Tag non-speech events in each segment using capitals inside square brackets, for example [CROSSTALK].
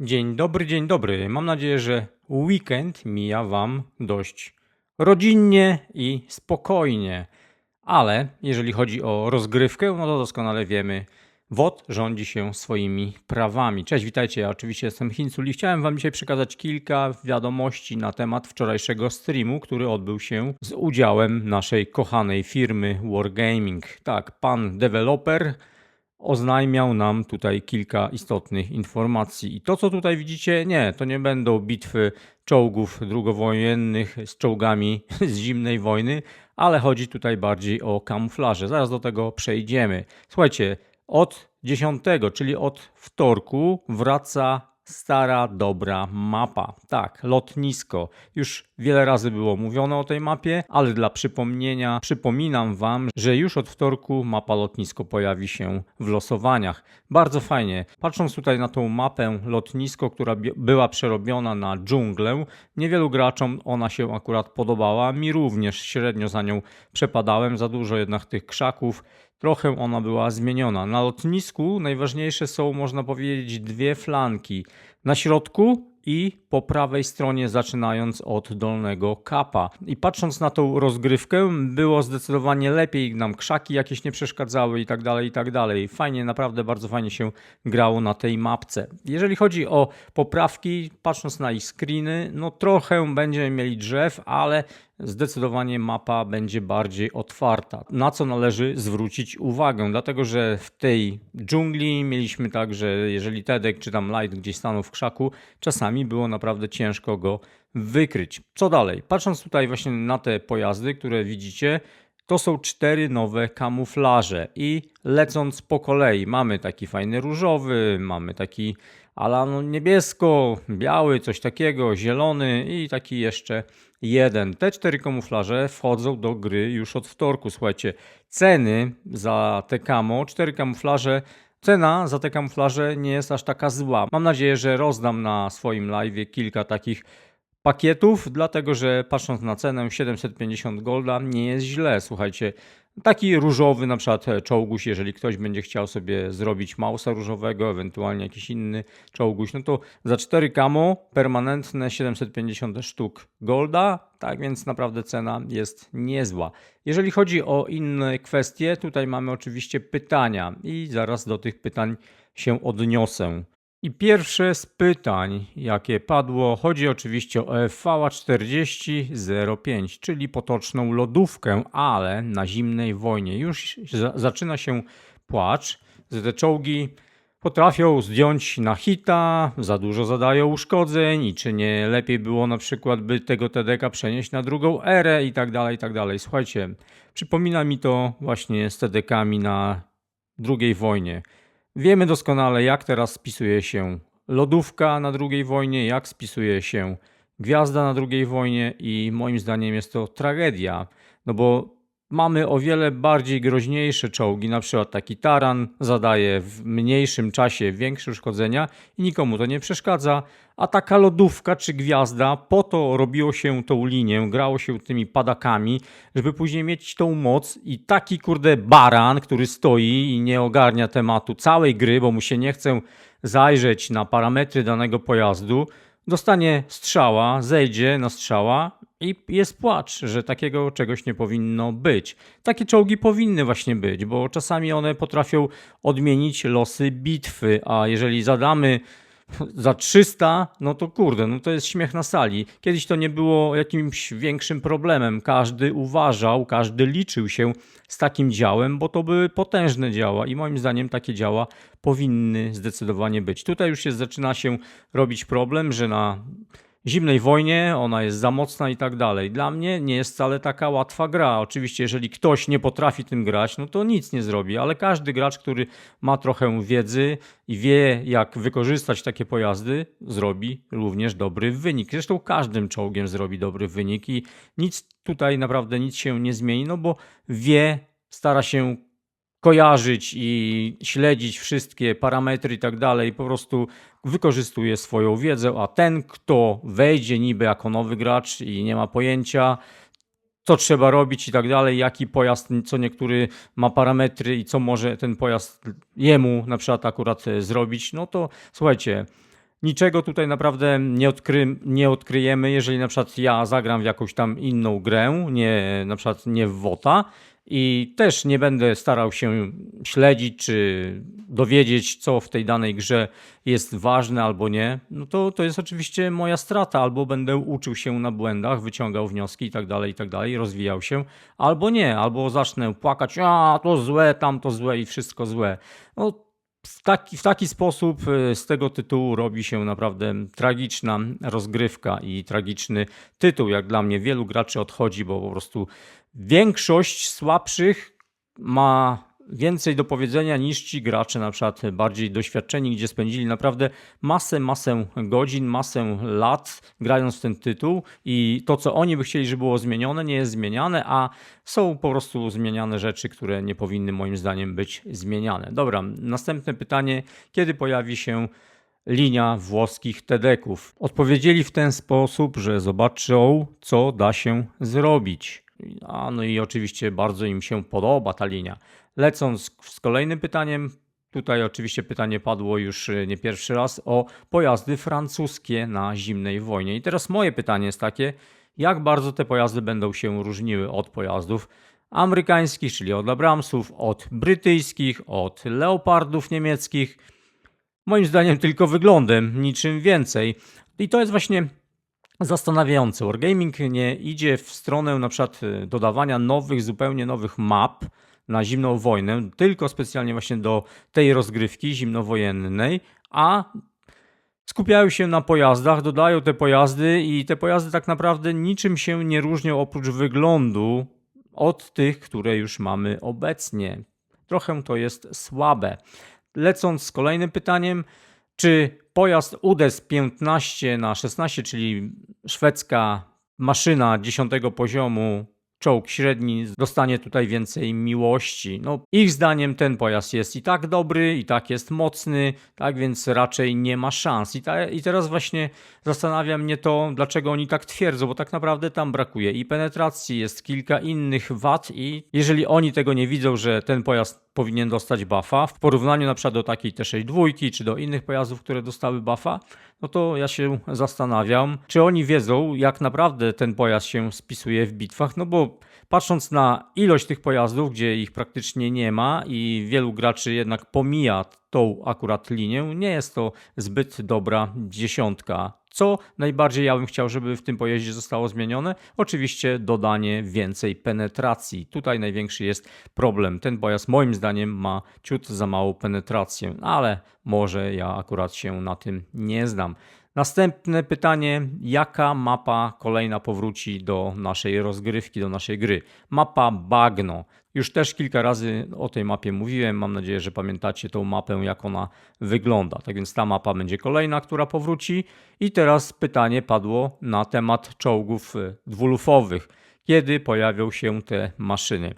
Dzień dobry, dzień dobry. Mam nadzieję, że weekend mija Wam dość rodzinnie i spokojnie. Ale jeżeli chodzi o rozgrywkę, no to doskonale wiemy, WOT rządzi się swoimi prawami. Cześć, witajcie. Ja oczywiście jestem Hinsul i chciałem Wam dzisiaj przekazać kilka wiadomości na temat wczorajszego streamu, który odbył się z udziałem naszej kochanej firmy Wargaming. Tak, pan deweloper oznajmiał nam tutaj kilka istotnych informacji. I to, co tutaj widzicie, nie, to nie będą bitwy czołgów drugowojennych z czołgami [LAUGHS] z zimnej wojny, ale chodzi tutaj bardziej o kamuflaże. Zaraz do tego przejdziemy. Słuchajcie, od 10, czyli od wtorku, wraca stara, dobra mapa. Tak, lotnisko. Już wiele razy było mówione o tej mapie, ale dla przypomnienia przypominam Wam, że już od wtorku mapa lotnisko pojawi się w losowaniach. Bardzo fajnie. Patrząc tutaj na tą mapę lotnisko, która była przerobiona na dżunglę, niewielu graczom ona się akurat podobała. Mi również średnio za nią przepadałem, za dużo jednak tych krzaków trochę ona była zmieniona. Na lotnisku najważniejsze są, można powiedzieć, dwie flanki. Na środku i po prawej stronie zaczynając od dolnego kapa. I patrząc na tą rozgrywkę, było zdecydowanie lepiej, nam krzaki jakieś nie przeszkadzały i tak dalej, i tak dalej. Fajnie, naprawdę bardzo fajnie się grało na tej mapce. Jeżeli chodzi o poprawki, patrząc na ich screeny, no trochę będziemy mieli drzew, ale zdecydowanie mapa będzie bardziej otwarta. Na co należy zwrócić uwagę, dlatego że w tej dżungli mieliśmy tak, że jeżeli Tedek czy tam Light gdzieś stanął w krzaku, czasami było naprawdę ciężko go wykryć. Co dalej? Patrząc tutaj właśnie na te pojazdy, które widzicie, to są cztery nowe kamuflaże i lecąc po kolei mamy taki fajny różowy, mamy taki ala niebiesko, biały, coś takiego, zielony i taki jeszcze jeden. Te cztery kamuflaże wchodzą do gry już od wtorku. Słuchajcie, ceny za te kamo, cztery kamuflaże Cena za te kamuflaże nie jest aż taka zła. Mam nadzieję, że rozdam na swoim live kilka takich pakietów, dlatego że patrząc na cenę 750 golda nie jest źle. Słuchajcie, Taki różowy na przykład czołguś, jeżeli ktoś będzie chciał sobie zrobić mausa różowego, ewentualnie jakiś inny czołguś, no to za 4 kamo permanentne 750 sztuk golda, tak więc naprawdę cena jest niezła. Jeżeli chodzi o inne kwestie, tutaj mamy oczywiście pytania i zaraz do tych pytań się odniosę. I pierwsze z pytań, jakie padło, chodzi oczywiście o FVA 4005, czyli potoczną lodówkę, ale na zimnej wojnie. Już zaczyna się płacz, że te czołgi potrafią zdjąć na hita, za dużo zadają uszkodzeń i czy nie lepiej było na przykład by tego TDK przenieść na drugą erę i tak dalej, i tak dalej. Słuchajcie, przypomina mi to właśnie z TDK-ami na drugiej wojnie. Wiemy doskonale, jak teraz spisuje się lodówka na II wojnie, jak spisuje się gwiazda na II wojnie i moim zdaniem jest to tragedia, no bo Mamy o wiele bardziej groźniejsze czołgi, na przykład taki taran zadaje w mniejszym czasie większe uszkodzenia i nikomu to nie przeszkadza, a taka lodówka czy gwiazda, po to robiło się tą linię, grało się tymi padakami, żeby później mieć tą moc i taki kurde baran, który stoi i nie ogarnia tematu całej gry, bo mu się nie chce zajrzeć na parametry danego pojazdu, dostanie strzała, zejdzie na strzała i jest płacz, że takiego czegoś nie powinno być. Takie czołgi powinny właśnie być, bo czasami one potrafią odmienić losy bitwy, a jeżeli zadamy za 300, no to kurde, no to jest śmiech na sali. Kiedyś to nie było jakimś większym problemem. Każdy uważał, każdy liczył się z takim działem, bo to były potężne działa i moim zdaniem takie działa powinny zdecydowanie być. Tutaj już się zaczyna się robić problem, że na zimnej wojnie, ona jest za mocna i tak dalej. Dla mnie nie jest wcale taka łatwa gra. Oczywiście, jeżeli ktoś nie potrafi tym grać, no to nic nie zrobi, ale każdy gracz, który ma trochę wiedzy i wie, jak wykorzystać takie pojazdy, zrobi również dobry wynik. Zresztą każdym czołgiem zrobi dobry wynik i nic tutaj naprawdę nic się nie zmieni, no bo wie, stara się kojarzyć i śledzić wszystkie parametry i tak dalej, po prostu wykorzystuje swoją wiedzę, a ten, kto wejdzie niby jako nowy gracz i nie ma pojęcia, co trzeba robić i tak dalej, jaki pojazd, co niektóry ma parametry i co może ten pojazd jemu na przykład akurat zrobić, no to słuchajcie, Niczego tutaj naprawdę nie, odkry, nie odkryjemy, jeżeli na przykład ja zagram w jakąś tam inną grę, nie, na przykład nie w WOTA i też nie będę starał się śledzić czy dowiedzieć, co w tej danej grze jest ważne albo nie, no to, to jest oczywiście moja strata, albo będę uczył się na błędach, wyciągał wnioski i tak dalej, i tak dalej, rozwijał się, albo nie, albo zacznę płakać, a to złe, tamto złe i wszystko złe. No, w taki, w taki sposób y, z tego tytułu robi się naprawdę tragiczna rozgrywka i tragiczny tytuł. Jak dla mnie wielu graczy odchodzi, bo po prostu większość słabszych ma więcej do powiedzenia niż ci gracze na przykład bardziej doświadczeni, gdzie spędzili naprawdę masę, masę godzin, masę lat grając w ten tytuł i to, co oni by chcieli, żeby było zmienione, nie jest zmieniane, a są po prostu zmieniane rzeczy, które nie powinny moim zdaniem być zmieniane. Dobra, następne pytanie. Kiedy pojawi się linia włoskich TEDeków? Odpowiedzieli w ten sposób, że zobaczą, co da się zrobić. A no i oczywiście bardzo im się podoba ta linia. Lecąc z kolejnym pytaniem, tutaj oczywiście pytanie padło już y, nie pierwszy raz o pojazdy francuskie na zimnej wojnie. I teraz moje pytanie jest takie, jak bardzo te pojazdy będą się różniły od pojazdów amerykańskich, czyli od Abramsów, od brytyjskich, od leopardów niemieckich. Moim zdaniem tylko wyglądem, niczym więcej. I to jest właśnie zastanawiające. Wargaming nie idzie w stronę na przykład y, dodawania nowych, zupełnie nowych map na zimną wojnę, tylko specjalnie właśnie do tej rozgrywki zimnowojennej, a skupiają się na pojazdach, dodają te pojazdy i te pojazdy tak naprawdę niczym się nie różnią oprócz wyglądu od tych, które już mamy obecnie. Trochę to jest słabe. Lecąc z kolejnym pytaniem, czy pojazd UDES 15 na 16, czyli szwedzka maszyna 10 poziomu, czołg średni, dostanie tutaj więcej miłości. No, ich zdaniem ten pojazd jest i tak dobry, i tak jest mocny, tak więc raczej nie ma szans. I, ta, I teraz właśnie zastanawia mnie to, dlaczego oni tak twierdzą, bo tak naprawdę tam brakuje i penetracji, jest kilka innych wad i jeżeli oni tego nie widzą, że ten pojazd powinien dostać buffa. W porównaniu na przykład do takiej T62 czy do innych pojazdów, które dostały buffa, no to ja się zastanawiam, czy oni wiedzą, jak naprawdę ten pojazd się spisuje w bitwach, no bo patrząc na ilość tych pojazdów, gdzie ich praktycznie nie ma i wielu graczy jednak pomija tą akurat linię, nie jest to zbyt dobra dziesiątka co najbardziej ja bym chciał, żeby w tym pojeździe zostało zmienione? Oczywiście dodanie więcej penetracji. Tutaj największy jest problem. Ten pojazd moim zdaniem ma ciut za małą penetrację, ale może ja akurat się na tym nie znam. Następne pytanie: jaka mapa kolejna powróci do naszej rozgrywki, do naszej gry? Mapa Bagno. Już też kilka razy o tej mapie mówiłem. Mam nadzieję, że pamiętacie tą mapę, jak ona wygląda. Tak więc ta mapa będzie kolejna, która powróci. I teraz pytanie padło na temat czołgów dwulufowych. Kiedy pojawią się te maszyny?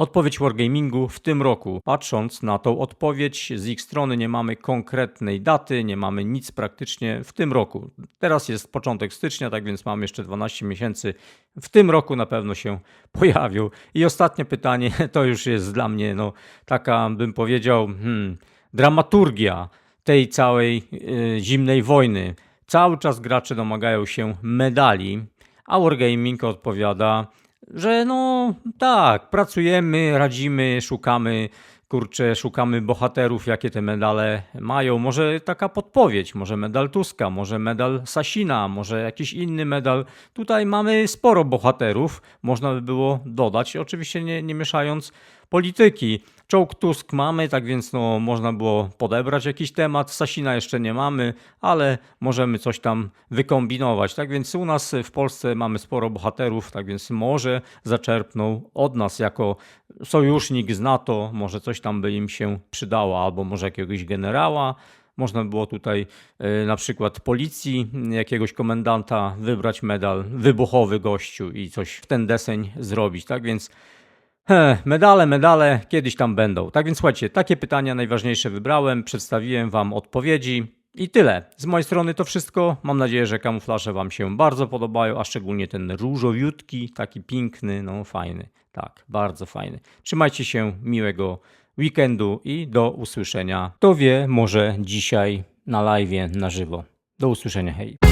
Odpowiedź Wargamingu w tym roku. Patrząc na tą odpowiedź, z ich strony nie mamy konkretnej daty, nie mamy nic praktycznie w tym roku. Teraz jest początek stycznia, tak więc mamy jeszcze 12 miesięcy. W tym roku na pewno się [LAUGHS] pojawią. I ostatnie pytanie [LAUGHS] to już jest dla mnie no, taka, bym powiedział, hmm, dramaturgia tej całej yy, zimnej wojny. Cały czas gracze domagają się medali, a Wargaming odpowiada że no tak, pracujemy, radzimy, szukamy, kurczę, szukamy bohaterów, jakie te medale mają. Może taka podpowiedź, może medal Tuska, może medal Sasina, może jakiś inny medal. Tutaj mamy sporo bohaterów, można by było dodać, oczywiście nie, nie mieszając polityki. Czołg Tusk mamy, tak więc no, można było podebrać jakiś temat. Sasina jeszcze nie mamy, ale możemy coś tam wykombinować. Tak więc u nas w Polsce mamy sporo bohaterów, tak więc może zaczerpną od nas jako sojusznik z NATO, może coś tam by im się przydało, albo może jakiegoś generała. Można było tutaj y, na przykład policji, jakiegoś komendanta wybrać medal wybuchowy gościu i coś w ten deseń zrobić. Tak więc Medale, medale kiedyś tam będą. Tak więc słuchajcie, takie pytania najważniejsze wybrałem, przedstawiłem Wam odpowiedzi i tyle. Z mojej strony to wszystko. Mam nadzieję, że kamuflaże Wam się bardzo podobają, a szczególnie ten różowiutki, taki piękny, no fajny. Tak, bardzo fajny. Trzymajcie się, miłego weekendu i do usłyszenia. Kto wie, może dzisiaj na live na żywo. Do usłyszenia, hej.